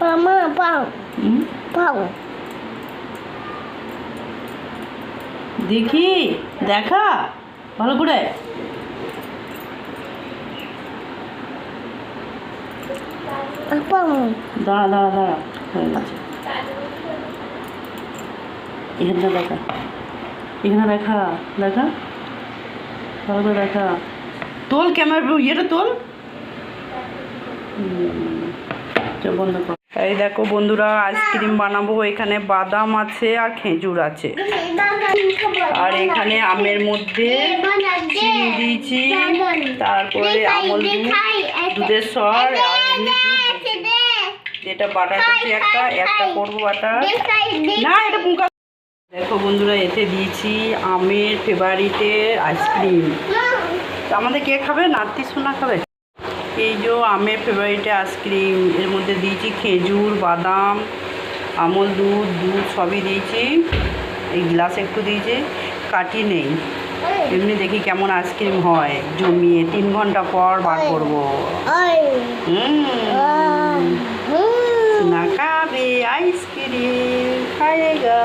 মামা পাও পাও দেখি দেখা। ভালো করে। দাঁড়া দাঁড়া দাঁড়া। এখানটা দেখা। এখানে দেখা দেখা। ভালো করে দেখা। তোল ক্যামেরা ইয়েটা তোল। হুম, এই দেখো বন্ধুরা, আইসক্রিম বানাবো। এখানে বাদাম আছে আর খেজুর আছে। আর এখানে আমের মধ্যে চিনি দিয়েছি, তারপরে আমল দুধ, দুধের সর যেটা বাটার করছি একটা একটা করব বাটার। না, এটা পুঙ্কা দেখো বন্ধুরা, এতে দিয়েছি আমের ফেভারিটের আইসক্রিম। আমাদের কে খাবে? নাতি সোনা খাবে? এই যে আমের ফেভারিটে আইসক্রিম এর মধ্যে দিয়েছি খেজুর বাদাম আমল দুধ দুধ সবই দিয়েছি। এই গ্লাস একটু দিয়েছি কাটি নেই। এমনি দেখি কেমন আইসক্রিম হয়। জমিয়ে তিন ঘণ্টা পর বার করব। না খাবে আইসক্রিম খায়গা